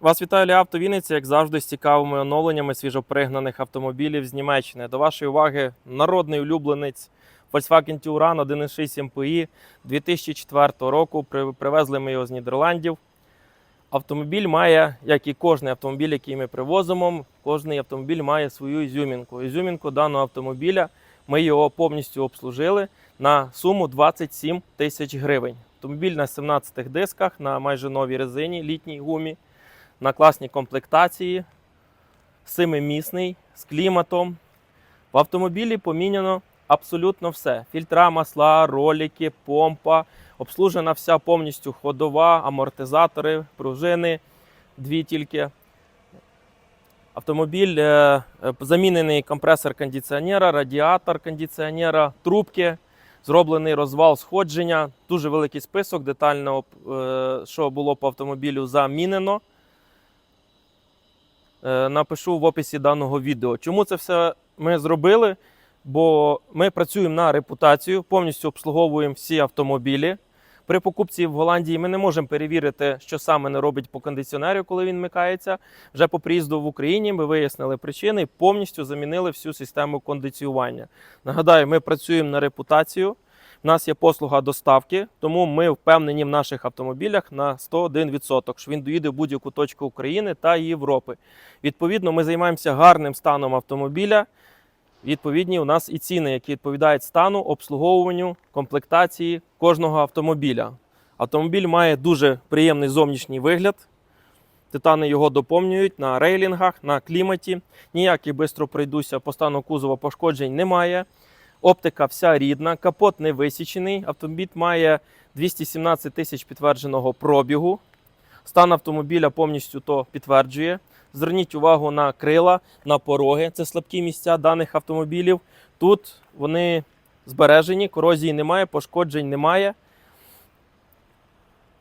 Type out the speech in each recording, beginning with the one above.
Вас вітаю Лі Авто як завжди, з цікавими оновленнями свіжопригнаних автомобілів з Німеччини. До вашої уваги народний улюбленець Volkswagen Touran 1.6 MPI 2004 року. Привезли ми його з Нідерландів. Автомобіль має, як і кожен автомобіль, який ми привозимо, кожен автомобіль має свою ізюмінку. Ізюмінку даного автомобіля ми його повністю обслужили на суму 27 тисяч гривень. Автомобіль на 17 дисках, на майже новій резині, літній гумі, на класній комплектації, семимісний, з кліматом. В автомобілі поміняно абсолютно все: фільтра, масла, ролики, помпа, обслужена вся повністю ходова, амортизатори, пружини, дві тільки. Автомобіль е, е, замінений компресор кондиціонера, радіатор кондиціонера, трубки, зроблений розвал сходження, дуже великий список детально, е, що було по автомобілю замінено. Е, Напишу в описі даного відео. Чому це все ми зробили? Бо ми працюємо на репутацію, повністю обслуговуємо всі автомобілі. При покупці в Голландії ми не можемо перевірити, що саме не робить по кондиціонеру, коли він вмикається. Вже по приїзду в Україні ми вияснили причини повністю замінили всю систему кондиціювання. Нагадаю, ми працюємо на репутацію. У нас є послуга доставки, тому ми впевнені в наших автомобілях на 101%, що він доїде в будь-яку точку України та Європи. Відповідно, ми займаємося гарним станом автомобіля. Відповідні у нас і ціни, які відповідають стану, обслуговуванню, комплектації кожного автомобіля. Автомобіль має дуже приємний зовнішній вигляд. Титани його доповнюють на рейлінгах, на кліматі. Ніяких бистро пройдуся по стану кузова пошкоджень немає. Оптика вся рідна, капот не висічений. Автомобіль має 217 тисяч підтвердженого пробігу. Стан автомобіля повністю то підтверджує. Зверніть увагу на крила, на пороги. Це слабкі місця даних автомобілів. Тут вони збережені, корозії немає, пошкоджень немає.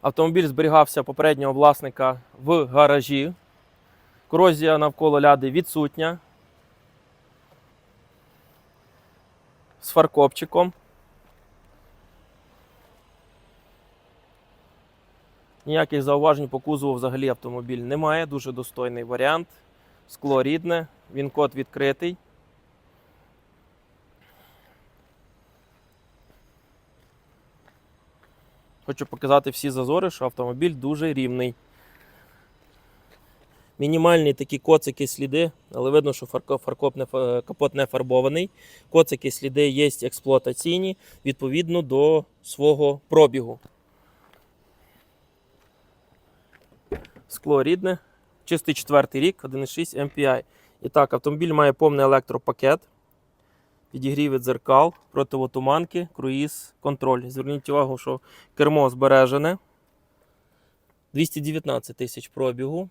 Автомобіль зберігався попереднього власника в гаражі. Корозія навколо ляди відсутня. З фаркопчиком. Ніяких зауважень по кузову взагалі автомобіль немає. Дуже достойний варіант. Скло рідне, він код відкритий. Хочу показати всі зазори, що автомобіль дуже рівний. Мінімальні такі коцики сліди, але видно, що фаркоп не, капот не фарбований. Коцики сліди є експлуатаційні відповідно до свого пробігу. Скло рідне, чистий четвертий рік, 1.6 MPI. І так, автомобіль має повний електропакет, підігріви дзеркал, противотуманки, круїз, контроль. Зверніть увагу, що кермо збережене. 219 тисяч пробігу.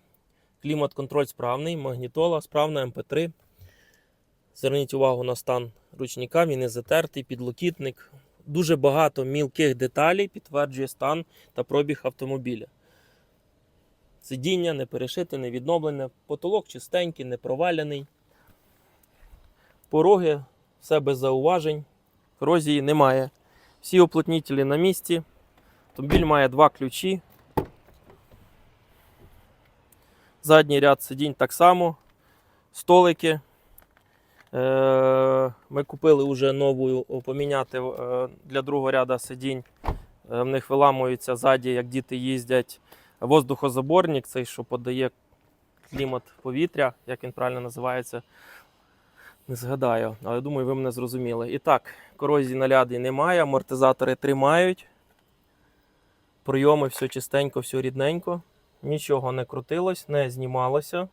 Клімат-контроль справний, магнітола, справна МП3. Зверніть увагу на стан ручника, він не затертий, підлокітник. Дуже багато мілких деталей підтверджує стан та пробіг автомобіля. Сидіння не перешите, не відновлене, потолок чистенький, не проваляний. Пороги, все без зауважень, корозії немає. Всі уплотнітелі на місці. Автомобіль має два ключі. Задній ряд сидінь так само. Столики. Е, Ми купили вже нову поміняти е, для другого ряду сидінь. Е, В них виламуються ззаді, як діти їздять воздухозаборник, цей, що подає клімат повітря, як він правильно називається. Не згадаю, але думаю, ви мене зрозуміли. І так, корозії на ляді немає, амортизатори тримають. Прийоми все чистенько, все рідненько. Нічого не крутилось, не знімалося.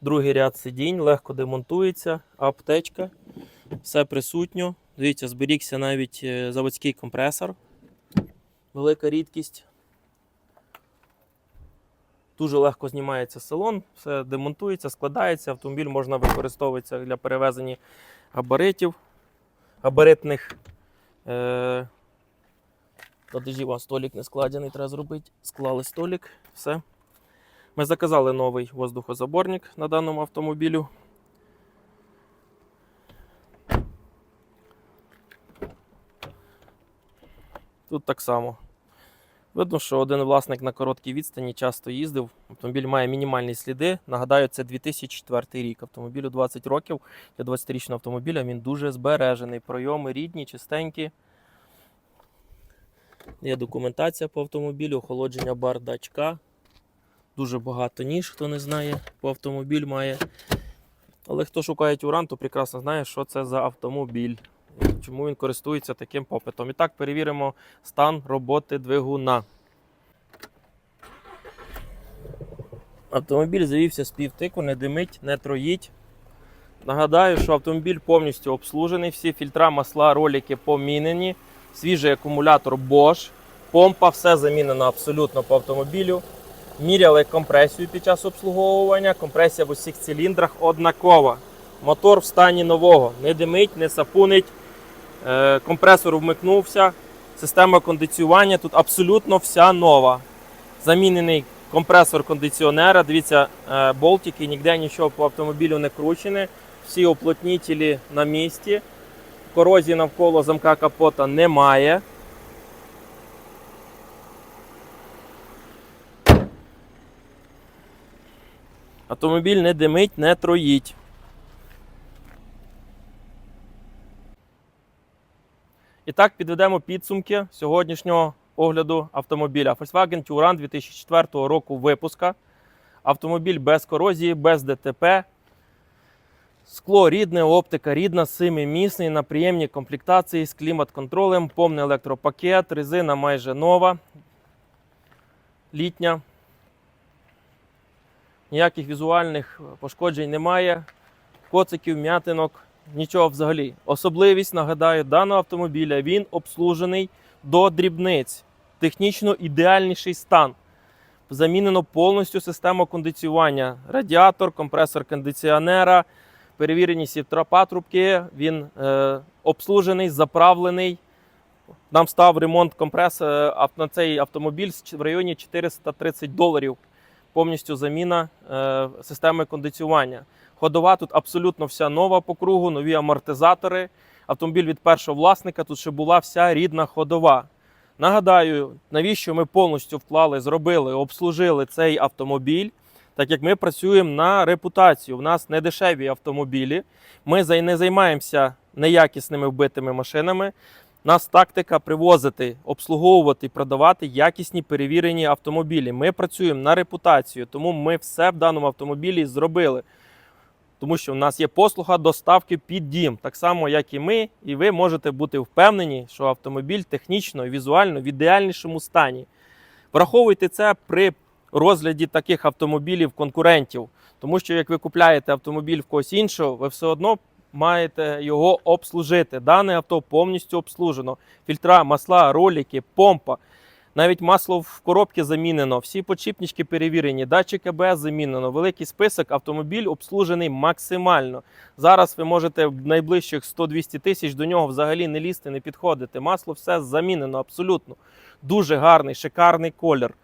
Другий ряд сидінь, легко демонтується, аптечка. Все присутньо. Дивіться, зберігся навіть е, заводський компресор. Велика рідкість. Дуже легко знімається салон, все демонтується, складається. Автомобіль можна використовуватися для перевезення габаритів, габаритних. Е... У вас столик не складений, треба зробити. Склали столик, все. Ми заказали новий воздухозаборник на даному автомобілю. Тут так само. Видно, що один власник на короткій відстані часто їздив. Автомобіль має мінімальні сліди. Нагадаю, це 2004 рік. Автомобілю 20 років. Для 20-річного автомобіля він дуже збережений. Пройоми рідні, чистенькі. Є документація по автомобілю, охолодження бардачка. Дуже багато ніж, хто не знає, по автомобіль має. Але хто шукає Тюран, то прекрасно знає, що це за автомобіль. Чому він користується таким попитом. І так перевіримо стан роботи двигуна. Автомобіль завівся з півтику, не димить, не троїть. Нагадаю, що автомобіль повністю обслужений, всі фільтра, масла, ролики помінені, свіжий акумулятор Bosch, помпа, все замінено абсолютно по автомобілю. Міряли компресію під час обслуговування. Компресія в усіх циліндрах однакова. Мотор в стані нового. Не димить, не сапунить. Е, Компресор вмикнувся. Система кондиціювання тут абсолютно вся нова. Замінений компресор кондиціонера. Дивіться, е, болтики, ніде нічого по автомобілю не кручене. Всі оплотнітелі на місці. Корозії навколо замка капота немає. Автомобіль не димить, не троїть. І так підведемо підсумки сьогоднішнього огляду автомобіля. Volkswagen Touran 2004 року випуска. Автомобіль без корозії, без ДТП. Скло рідне, оптика рідна, семимісний, на приємній комплектації з клімат-контролем, повний електропакет, резина майже нова, літня. Ніяких візуальних пошкоджень немає, коциків, м'ятинок, нічого взагалі. Особливість, нагадаю, даного автомобіля він обслужений до дрібниць. Технічно ідеальніший стан. Замінено повністю систему кондиціювання. Радіатор, компресор кондиціонера, перевірені патрубки. Він е, обслужений, заправлений. Нам став ремонт компресора на цей автомобіль в районі 430 доларів повністю заміна е, системи кондиціювання. Ходова тут абсолютно вся нова по кругу, нові амортизатори. Автомобіль від першого власника тут ще була вся рідна ходова. Нагадаю, навіщо ми повністю вклали, зробили, обслужили цей автомобіль, так як ми працюємо на репутацію. У нас не дешеві автомобілі. Ми не займаємося неякісними вбитими машинами. У нас тактика привозити, обслуговувати і продавати якісні перевірені автомобілі. Ми працюємо на репутацію, тому ми все в даному автомобілі зробили. Тому що в нас є послуга доставки під дім, так само, як і ми, і ви можете бути впевнені, що автомобіль технічно і візуально в ідеальнішому стані. Враховуйте це при розгляді таких автомобілів конкурентів, тому що як ви купляєте автомобіль в когось іншого, ви все одно маєте його обслужити. Дане авто повністю обслужено. Фільтра, масла, ролики, помпа. Навіть масло в коробці замінено, всі подшипнички перевірені, датчик АБС замінено, великий список, автомобіль обслужений максимально. Зараз ви можете в найближчих 100-200 тисяч до нього взагалі не лізти, не підходити. Масло все замінено абсолютно. Дуже гарний, шикарний колір.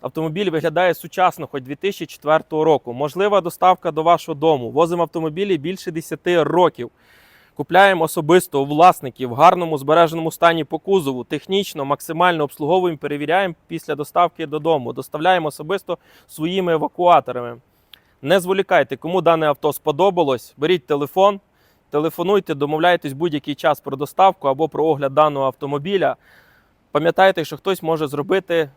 Автомобіль виглядає сучасно, хоч 2004 року. Можлива доставка до вашого дому. Возимо автомобілі більше 10 років. Купляємо особисто у власників в гарному збереженому стані по кузову, технічно, максимально обслуговуємо, перевіряємо після доставки додому. Доставляємо особисто своїми евакуаторами. Не зволікайте, кому дане авто сподобалось. Беріть телефон, телефонуйте, домовляйтесь будь-який час про доставку або про огляд даного автомобіля. Пам'ятайте, що хтось може зробити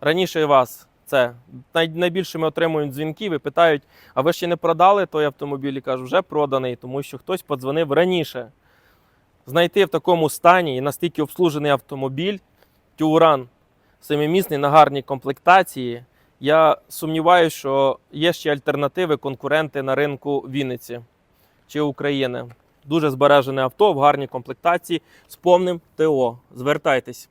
раніше вас це. Найбільше ми отримуємо дзвінків і питають, а ви ще не продали той автомобіль? І кажу, вже проданий, тому що хтось подзвонив раніше. Знайти в такому стані і настільки обслужений автомобіль, Тюран, семимісний на гарній комплектації. Я сумніваюся, що є ще альтернативи, конкуренти на ринку Вінниці чи України. Дуже збережене авто в гарній комплектації з повним ТО. Звертайтесь.